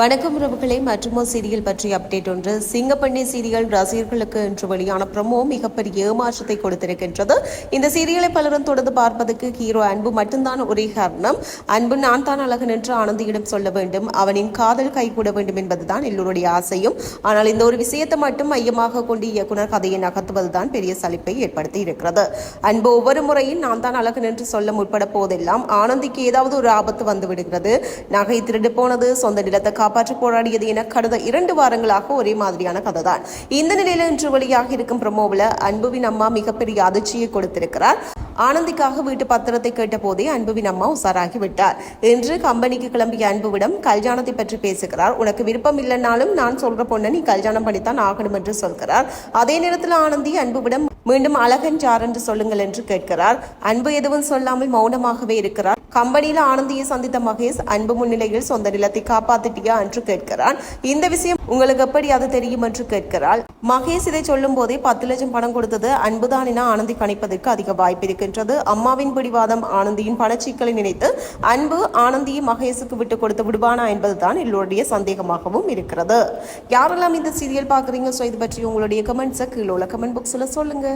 வணக்கம் உறவுகளே மற்றுமோ சீரியல் பற்றிய அப்டேட் ஒன்று. சிங்கப்பண்ணி சீரியல் ரசிகர்களுக்கு இன்று வெளியான ப்ரமோ மிகப்பெரிய ஏமாற்றத்தை கொடுத்திருக்கின்றது. இந்த சீரியலை பலரும் தொடர்ந்து பார்ப்பதற்கு ஹீரோ அன்பு மட்டும்தான் ஒரே காரணம். அன்பு நான் தான் அழகன் என்று ஆனந்தியிடம் சொல்ல வேண்டும். அவனின் காதல் கைகூட வேண்டும் என்பதுதான் எல்லோருடைய ஆசையும். ஆனால் இந்த ஒரு விஷயத்தை மட்டும் மையமாக கொண்டு இயக்குனர் கதையை நகர்த்துவதுதான் பெரிய சலிப்பை ஏற்படுத்தி இருக்கிறது. அன்பு ஒவ்வொரு முறையும் நான் தான் அழகன் என்று சொல்ல முற்பட போதெல்லாம் ஆனந்திக்கு ஏதாவது ஒரு ஆபத்து வந்து விடுகிறது. நகை திருடு போனது சொந்த நிலத்தை காப்பாற்ற போராடியது என கடந்த இரண்டு வாரங்களாக ஒரே மாதிரியான கதை தான் இந்த நிலையில இன்று வெளியாக இருக்கும் பிரமோவில் அன்புவின் அம்மா மிகப்பெரிய அதிர்ச்சியை கொடுத்திருக்கிறார். ஆனந்திக்காக வீட்டு பத்திரத்தை கேட்ட போதே அன்புவின் அம்மா உசாராகி விட்டார். இன்று கம்பெனிக்கு கிளம்பிய அன்புவிடம் கல்யாணத்தை பற்றி பேசுகிறார். உனக்கு விருப்பம் இல்லைனாலும் நான் சொல்ற பொண்ணை நீ கல்யாணம் பண்ணித்தான் ஆகணும் என்று சொல்கிறார். அதே நேரத்தில் ஆனந்தி அன்புவிடம் மீண்டும் அழகன் ஜார் என்று சொல்லுங்கள் என்று கேட்கிறார். அன்பு எதுவும் சொல்லாமல் மௌனமாகவே இருக்கிறார். கம்பெனியில் ஆனந்தியை சந்தித்த மகேஷ் அன்பு முன்னிலையில் சொந்த நிலத்தை காப்பாத்திட்டியா என்று கேட்கிறான். இந்த விஷயம் உங்களுக்கு எப்படி அது தெரியும் என்று கேட்கிறாள். மகேஷ் இதை சொல்லும் போதே பத்து லட்சம் பணம் கொடுத்தது அன்புதான் என ஆனந்தி கணிப்பதற்கு அதிக வாய்ப்பு இருக்கின்றது. அம்மாவின் பிடிவாதம் ஆனந்தியின் பணச்சிக்கலை நினைத்து அன்பு ஆனந்தியை மகேஷுக்கு விட்டு கொடுத்து விடுவானா என்பதுதான் எல்லோருடைய சந்தேகமாகவும் இருக்கிறது. யாரெல்லாம் இந்த சீரியல் பார்க்குறீங்க? ஸோ இது பற்றி உங்களுடைய கமெண்ட்ஸை கீழே உள்ள கமெண்ட் பாக்ஸில் சொல்லுங்க.